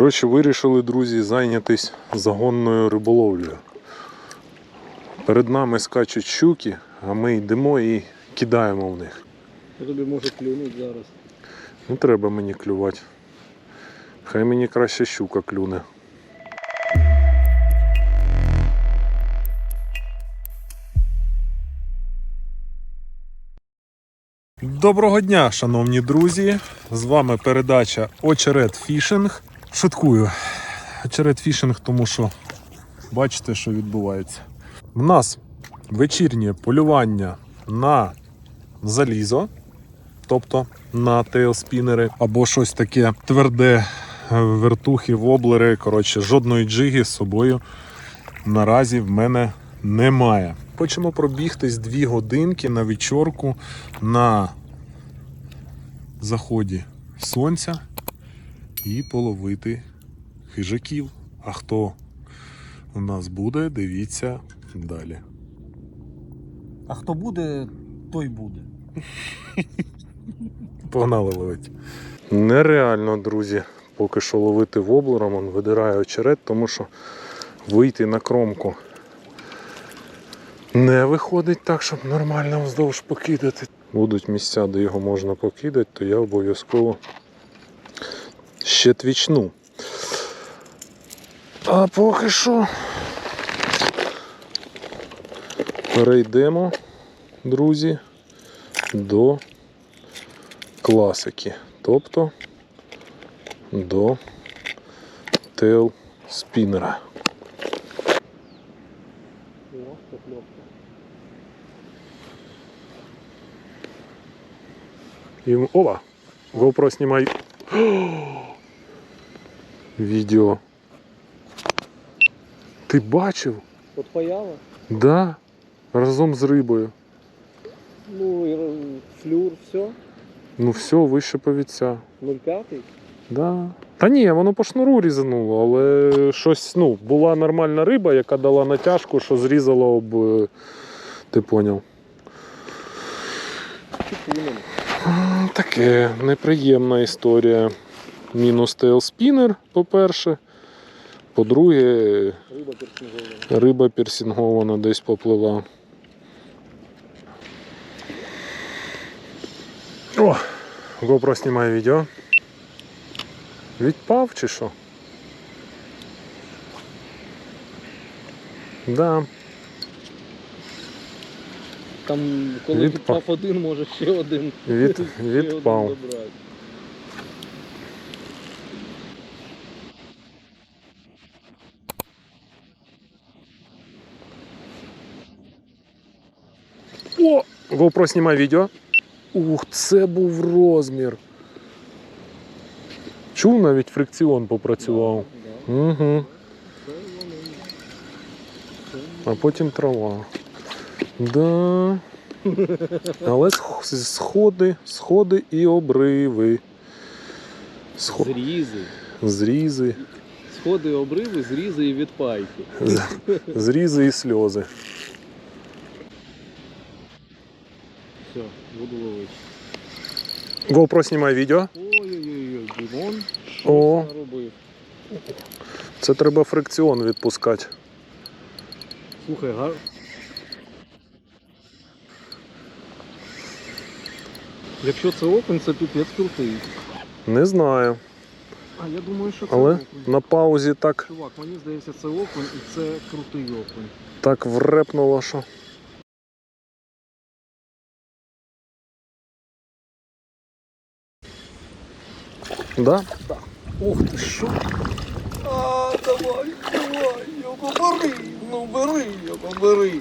Коротше, вирішили, друзі, зайнятися загонною риболовлею. Перед нами скачуть щуки, а ми йдемо і кидаємо в них. Я тобі може клюнуть зараз. Не треба мені клювати. Хай мені краще щука клюне. Доброго дня, шановні друзі! З вами передача Очерет Фішинг. Шуткую. Очерет Фішинг, тому що бачите, що відбувається. У нас вечірнє полювання на залізо тобто на тейлспінери, або щось таке тверде, е, вертухи, воблери. Коротше, жодної джиги з собою наразі в мене немає. Хочемо пробігтись дві годинки на вечорку на заході сонця і половити хижаків. А хто у нас буде, дивіться далі. А хто буде, той буде. Погнали ловити. Нереально, друзі, поки що ловити воблером, он видирає очерет, тому що вийти на кромку не виходить так, щоб нормально вздовж покидати. Будуть місця, де його можна покидати, то я обов'язково ще твічну. А поки що перейдемо, друзі, до класики, тобто до тейл спінера. І опа! GoPro знімай відео. Ти бачив? От паяла? Да. Разом з рибою. Ну, і флюр, все. Ну все, вище повіця. 0,5. Да. Та ні, воно по шнуру різануло, але щось, ну, була нормальна риба, яка дала натяжку, що зрізала об. е, Ти поняв. Таке неприємна історія. Мінус тейлспінер, по-перше. По-друге, Риба пірсінгована десь поплила. О! GoPro знімає відео. Відпав чи що? Да. Там, коли Відпав. відпав один, може ще один. Від- ще один О! GoPro знімає відео. Ух, це був розмір. Чув навіть фрикціон попрацював. Угу. А потім трава. Да. Але сходи, сходи і обриви. Схо... Зрізи. Зрізи, Сходи, обриви, зрізи і відпайки. зрізи і сльози. Все, буду ловити. GoPro знімає відео. Ой-ой-ой, Дімон. Що О. наробив? Це треба фрикціон відпускати. Слухай, гар... Якщо це окунь, це піпець крутий. Не знаю. А я думаю, що це Але окунь. на паузі так, Чувак, мені здається, це окунь і це крутий окунь. так врепнуло, що. Да? Ух ти що? А, давай, давай, його бери, ну бери, його бери.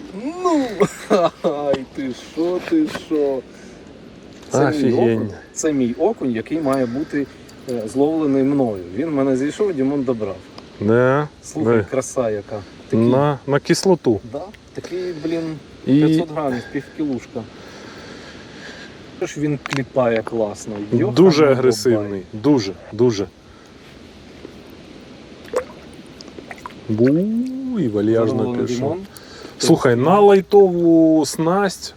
Ну, ай, ти що, ти що? Це мій, окунь, це мій окунь, який має бути е, зловлений мною. Він мене зійшов, Дімон добрав. Не. Слухай, Не. краса яка. Такий, На, на кислоту. да, такий, блін, І 500 грамів, півкілушка. Ж він кліпає класно. Йоханий дуже агресивний. Дуже, дуже. Бу, і вальяжно пішов. Слухай, на лайтову снасть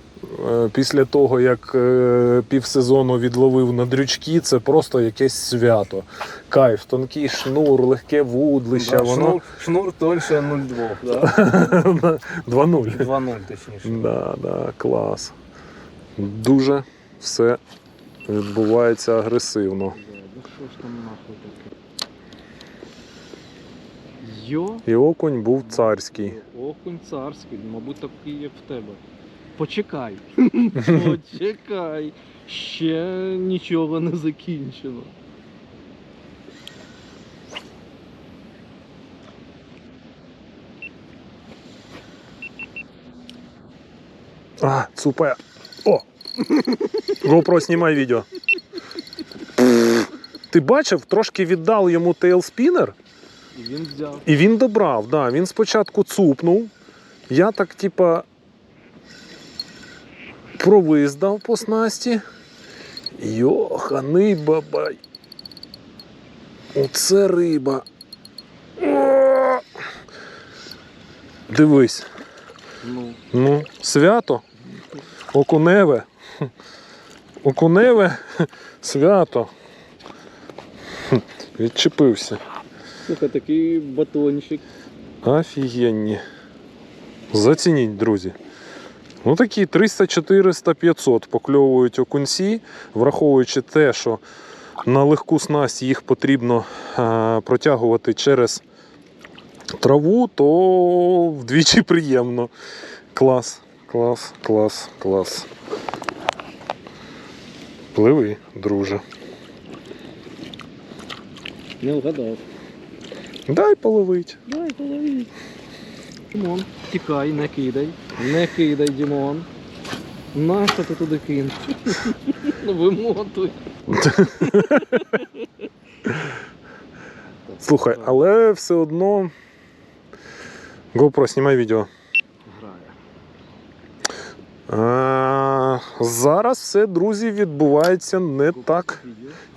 е, після того, як е, півсезону відловив на дрючки, це просто якесь свято. Кайф, тонкий шнур, легке вудлище, Да, воно шнур, шнур тоньше 0,2, да? 2-0. 2,0 точніше. Да, да, клас. Дуже все відбувається агресивно. Ну? Йо, І окунь був царський. окунь царський, мабуть, такий, як в тебе. Почекай. Почекай. Ще нічого не закінчено. А, цупе. О! GoPro, знімай відео. Ти бачив, трошки віддав йому тейлспінер, І він взяв. і він добрав. Да, він спочатку цупнув. Я так, типа, провиздав по снасті. Йоханий бабай. Оце риба. О! Дивись. Ну, Ну, свято. Окуневе. Окуневе свято. Відчепився. слухай, такий батончик. Офігенні. Зацініть, друзі. Ну такі 300, 400, 500 покльовують окунці, враховуючи те, що на легку снасть їх потрібно е, протягувати через траву, то вдвічі приємно. Клас, клас, клас, клас. Пливи, друже. Не вгадав. Дай половить. Дай полові. Дімон, тікай, не кидай. Не кидай, Дімон. Нащо ти туди кинув? Ну вимотуй. Слухай, але все одно. GoPro, знімай відео. А, зараз все, друзі, відбувається не так.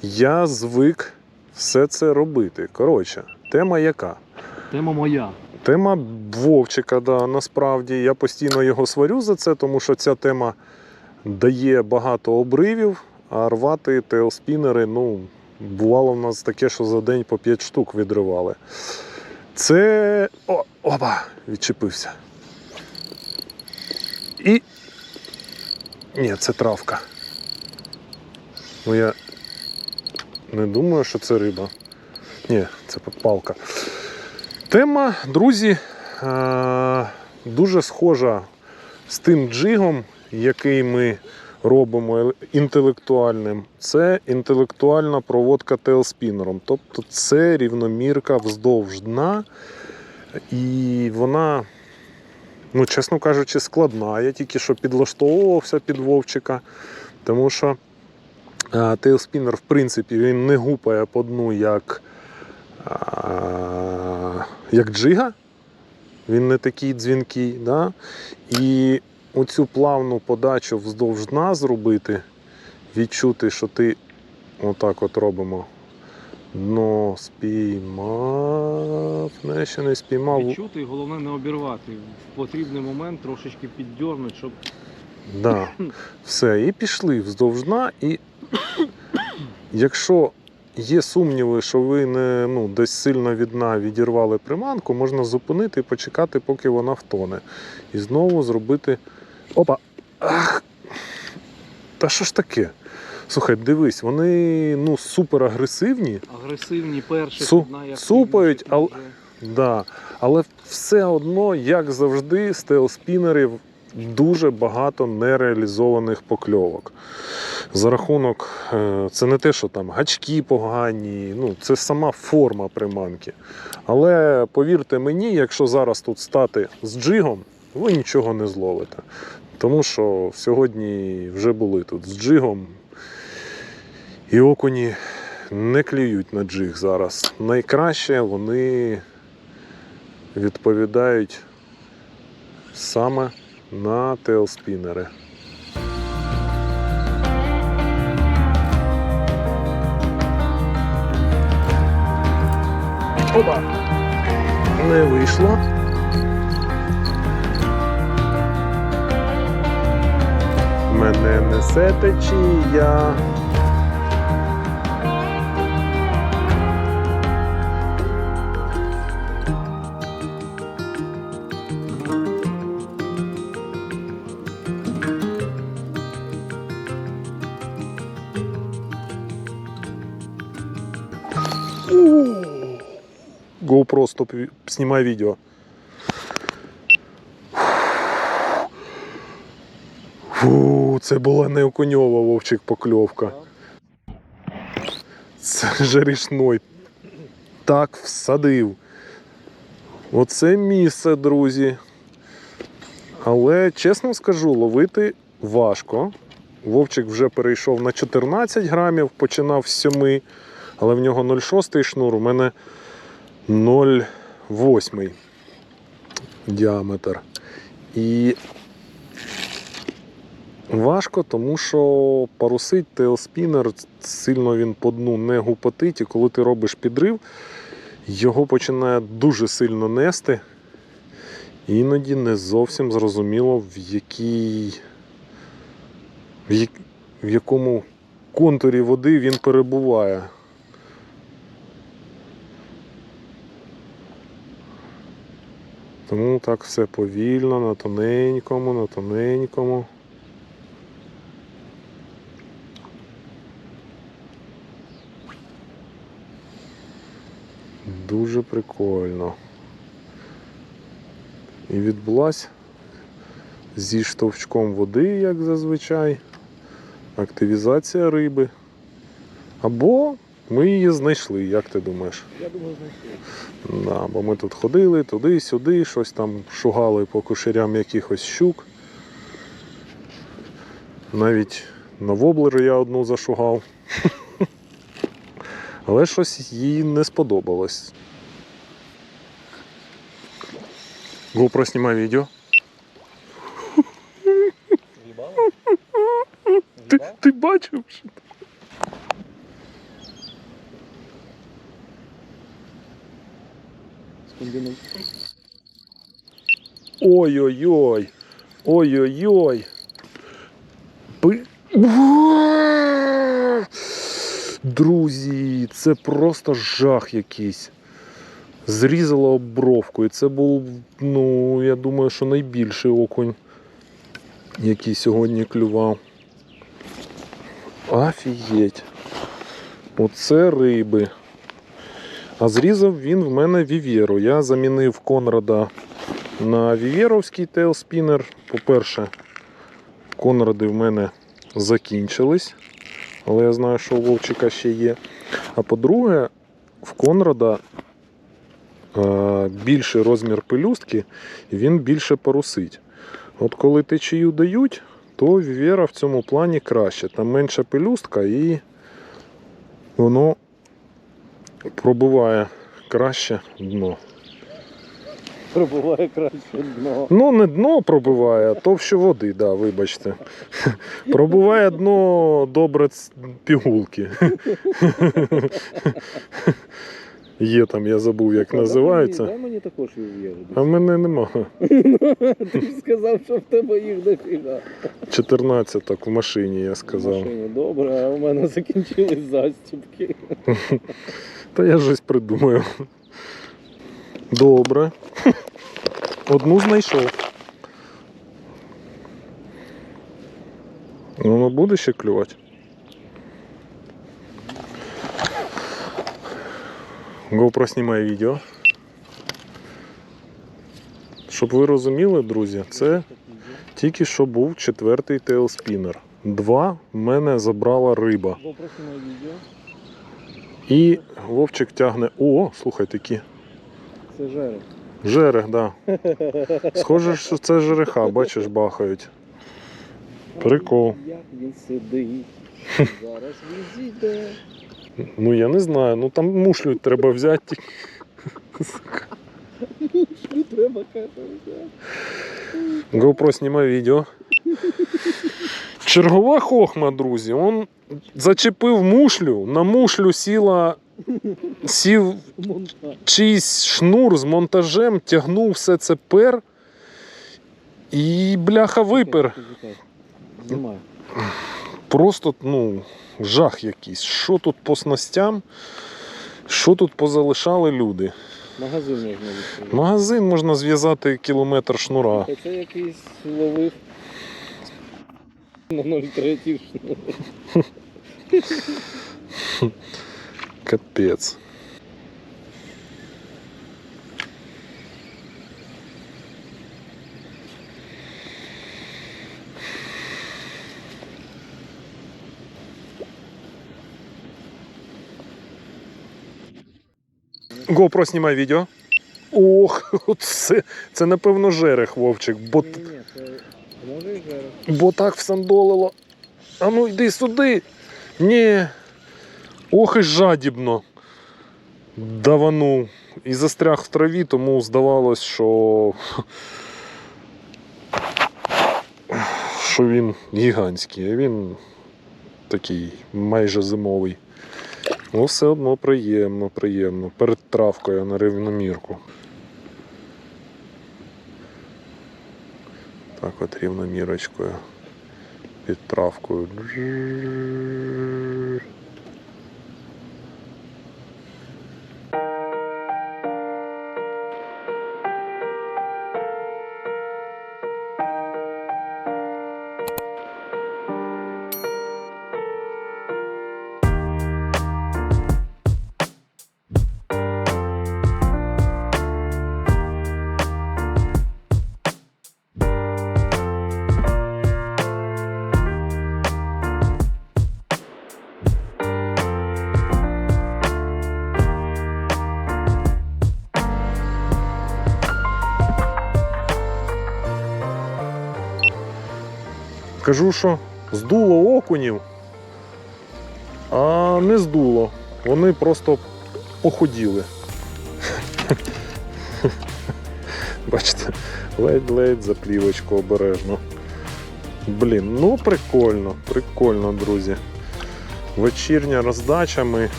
Я звик все це робити. Коротше, тема яка? Тема моя. Тема Вовчика, да, насправді. Я постійно його сварю за це, тому що ця тема дає багато обривів, а рвати тейлспінери, ну, бувало в нас таке, що за день по 5 штук відривали. Це. О, опа! Відчепився. І. Ні, це травка. Ну я не думаю, що це риба. Ні, це палка. Тема, друзі, е, дуже схожа з тим джигом, який ми робимо інтелектуальним. Це інтелектуальна проводка тейлспінером. Тобто це рівномірка вздовж дна, і вона, ну, чесно кажучи, складна. Я тільки що підлаштовувався під вовчика, тому що е, тейлспінер, в принципі, він не гупає по дну як як джига. Він не такий дзвінкий. Да? І оцю плавну подачу вздовж дна зробити, відчути, що ти отак от робимо. Дно спіймав, не ще не спіймав. Відчути, і головне не обірвати. В потрібний момент трошечки піддьорнути, щоб Да. Все, і пішли вздовж дна. І якщо є сумніви, що ви не ну, десь сильно від дна відірвали приманку, можна зупинити і почекати, поки вона втоне. І знову зробити. Опа! Ах! Та що ж таке? Слухай, дивись, вони ну, супер агресивні. агресивні перші Су- супають, інша. Да. Але все одно, як завжди, стелспінерів дуже багато нереалізованих покльовок. За рахунок, е, це не те, що там гачки погані, ну, це сама форма приманки. Але повірте мені, якщо зараз тут стати з джигом, ви нічого не зловите. Тому що сьогодні вже були тут з джигом. І окуні не клюють на джиг зараз. Найкраще вони відповідають саме на тейлспінери. Опа! Не вийшло. Мене несе течія. GoPro, стоп, ви- знімай відео. Фу, це була не окуньова вовчик покльовка. Це жерішной. Так всадив. Оце місце, друзі. Але чесно скажу, ловити важко. Вовчик вже перейшов на 14 грамів, починав з 7, але в нього 0,6 шнур, у мене 0,8 діаметр. І важко, тому що парусить тейлспінер, сильно він по дну не гупотить, і коли ти робиш підрив, його починає дуже сильно нести. Іноді не зовсім зрозуміло, в якій. В, як... в якому контурі води він перебуває. Тому так все повільно, на тоненькому, на тоненькому. Дуже прикольно. І відбулась зі штовчком води, як зазвичай, активізація риби. Або ми її знайшли, як ти думаєш? Я думаю, знайшли. Да, бо ми тут ходили туди-сюди, щось там шугали по кушерям якихось щук. Навіть на воблер я одну зашугав. Але щось їй не сподобалось. GoPro знімай відео. Ти, ти бачив? що- Скомбінуй. Ой-ой-ой. Ой-ой-ой. Друзі, це просто жах якийсь. Зрізало оббровку. І це був, ну, я думаю, що найбільший окунь, який сьогодні клював. Офігеть. Оце риби. А зрізав він в мене вівєру. Я замінив Конрада на вівєровський тейлспінер. По-перше, Конради в мене закінчились, але я знаю, що у Вовчика ще є. А по-друге, в Конрада е, більший розмір пелюстки, він більше парусить. От коли течію дають, то вівєра в цьому плані краще. Там менша пелюстка і воно пробиває краще дно. Пробуває краще дно. Ну, не дно пробиває, а товще води, да, вибачте. Пробиває дно добре пігулки. Є там, я забув, як називається. Дай мені також вів'єру. А в мене нема. Ти ж сказав, що в тебе їх дофіга. 14 так в машині, я В сказав. машині добре, а у мене закінчились застібки. Та я щось придумаю. Добре. Одну знайшов. Воно буде ще клювати? GoPro знімає відео. Щоб ви розуміли, друзі, це тільки що був четвертий тейлспінер. Два в мене забрала риба. І Вовчик тягне. О, слухай такі. Це жерех. Жерех, да. Схоже, що це жереха, бачиш, бахають. Прикол. Як він сидить. Зараз він зійде. Ну я не знаю, ну там мушлю треба взяти. Що треба взяти? GoPro знімає відео. Чергова хохма, друзі. Он зачепив мушлю, на мушлю сіла, сів чийсь шнур з монтажем, тягнув все це пер і бляха випер. Просто ну, жах якийсь. Що тут по снастям, що тут позалишали люди. Магазин можна. Магазин можна зв'язати кілометр шнура. Це якийсь ловив на 0,3 шнур. Капець. GoPro знімай відео. Ох, це, це напевно жерех, Вовчик, бо, Ні, ні, це може і зараз. бо так всандолило. А ну йди сюди. Ні. Ох і жадібно. Даванув. І застряг в траві, тому здавалось, що. що він гігантський, а він такий майже зимовий. Ну, все одно приємно, приємно. Перед травкою на рівномірку. Так от рівномірочкою. Під Кажу, що здуло окунів, а не здуло. Вони просто похуділи. Бачите, ледь-ледь за плівочку обережно. Блін, ну прикольно, прикольно, друзі. Вечірня роздача, ми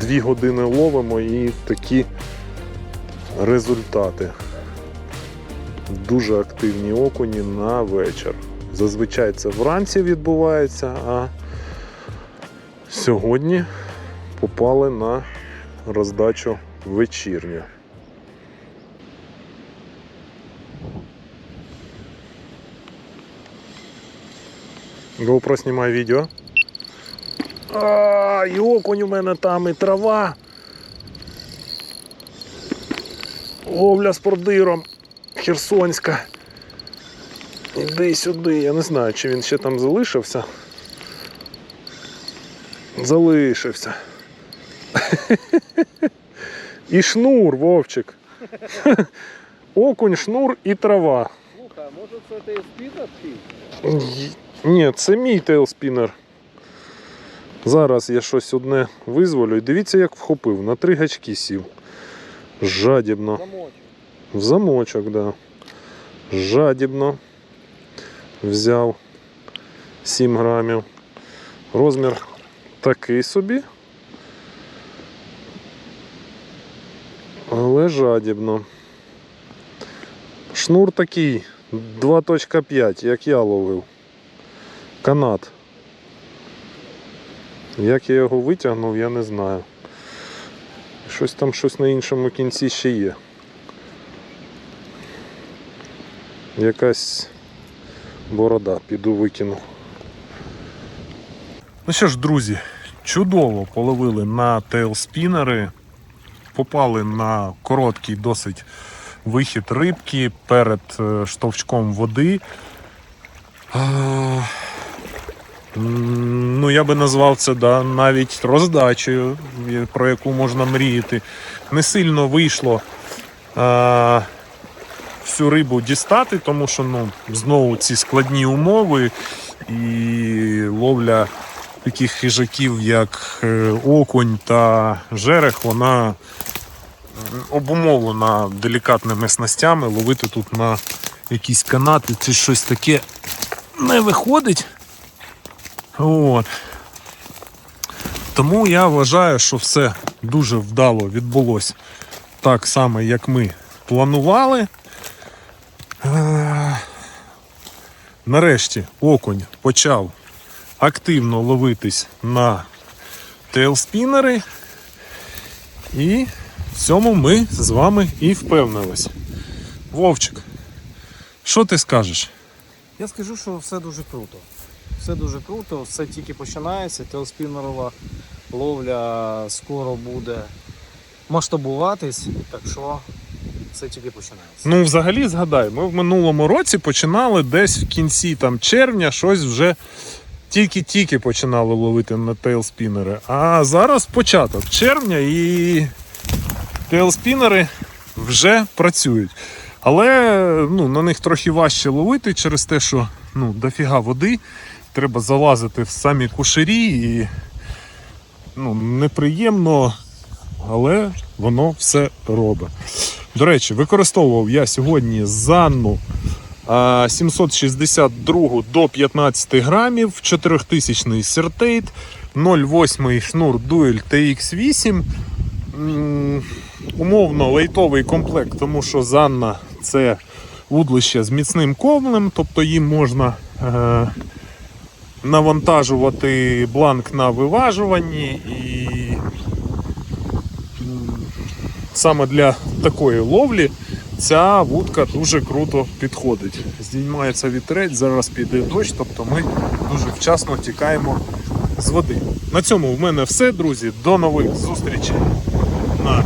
дві години ловимо і такі результати. Дуже активні окуні на вечір. Зазвичай це вранці відбувається, а сьогодні попали на роздачу вечірню. GoPro знімає відео. А, і у мене там, і трава. Ловля з пордиром. Херсонська. Іди сюди, я не знаю, чи він ще там залишився. Залишився. І шнур, Вовчик. Окунь, шнур і трава. Слухай, а може це спітер чи? Ні, це мій тейлспінер. Зараз я щось одне визволю. І дивіться, як вхопив. На три гачки сів. Жадібно. Замочок. В замочок, да. Жадібно. Взяв 7 грамів. Розмір такий собі. Але жадібно. Шнур такий 2.5, як я ловив. Канат. Як я його витягнув, я не знаю. Щось там щось на іншому кінці ще є. Якась борода, піду викину. Ну що ж, друзі, чудово половили на тейлспінери, попали на короткий досить вихід рибки перед е, штовчком води. Ну, я би назвав це да, навіть роздачею, про яку можна мріяти. Не сильно вийшло всю рибу дістати, тому що ну, знову ці складні умови і ловля таких хижаків, як е, окунь та жерех, вона обумовлена делікатними снастями. Ловити тут на якісь канати чи щось таке не виходить. От. Тому я вважаю, що все дуже вдало відбулося так само, як ми планували. Нарешті окунь почав активно ловитись на тейлспінери. І в цьому ми з вами і впевнились. Вовчик, що ти скажеш? Я скажу, що все дуже круто. Все дуже круто, все тільки починається. Телспінерова ловля скоро буде масштабуватись, так що все тільки починається. Ну, взагалі, згадай, ми в минулому році починали десь в кінці там, червня щось вже тільки-тільки починали ловити на тейлспінери. А зараз початок червня і тейлспінери вже працюють. Але ну, на них трохи важче ловити через те, що ну, дофіга води, треба залазити в самі кушері і ну, неприємно, але воно все робить. До речі, використовував я сьогодні Занну 762 до 15 грамів, 4000 сертейт, 0,8 шнур Duel TX8. Умовно лейтовий комплект, тому що Занна це вудлище з міцним ковлем, тобто їм можна е, навантажувати бланк на виважуванні і саме для такої ловлі ця вудка дуже круто підходить. Здіймається вітрець, зараз піде дощ, тобто ми дуже вчасно тікаємо з води. На цьому в мене все, друзі. До нових зустрічей на